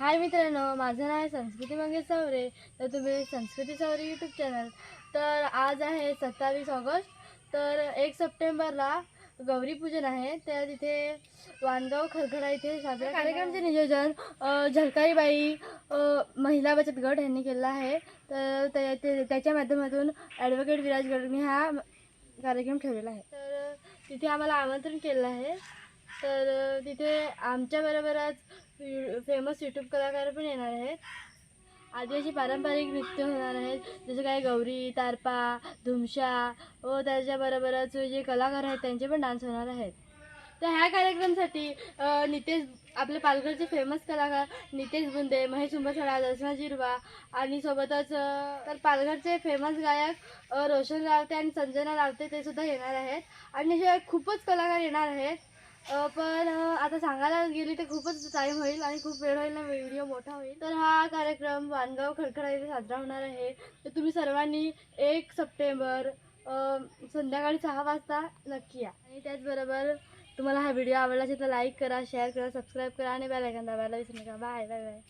हाय मित्रांनो माझं नाव आहे संस्कृती मंगेश चौरे तर तुम्ही संस्कृती चौरे यूट्यूब चॅनल तर आज आहे सत्तावीस ऑगस्ट. तर एक सप्टेंबरला गौरीपूजन आहे. तर तिथे वानगाव खरखडा इथे साजरा कार्यक्रमचे नियोजन अ, झलकारीबाई महिला बचत गट यांनी केलं आहे. तर त्या- ते- त्याच्या माध्यमातून ॲडव्होकेट विराज गडमी हा कार्यक्रम ठेवलेला आहे. तर तिथे आम्हाला आमंत्रण केलं आहे. तर तिथे आमच्याबरोबरच फेमस यूट्यूब कलाकार पण येणार आहेत. आदिवासी पारंपरिक नृत्य होणार आहेत. जसे काय गौरी तारपा धुमशा व त्याच्याबरोबरच जे कलाकार आहेत त्यांचे पण डान्स होणार आहेत. तर ह्या कार्यक्रमासाठी नितेश आपले पालघरचे फेमस कलाकार नितेश बुंदे महेश उंबरसाडा दर्शना जिरवा आणि सोबतच तर पालघरचे फेमस गायक रोशन रावते आणि संजना रावते ते सुद्धा येणार आहेत. आणि असे खूपच कलाकार येणार आहेत. पण आता सांगायला गेली तर खूपच टाईम होईल आणि खूप वेळ होईल ना व्हिडिओ मोठा होईल. तर हा कार्यक्रम वानगाव खडखडा इथे साजरा होणार आहे. तर तुम्ही सर्वांनी एक सप्टेंबर संध्याकाळी सहा वाजता नक्की या. आणि त्याचबरोबर तुम्हाला हा व्हिडिओ आवडला असेल तर लाईक करा शेअर करा सबस्क्राईब करा आणि बेल आयकॉन दाबायला विसरू नका. Bye bye bye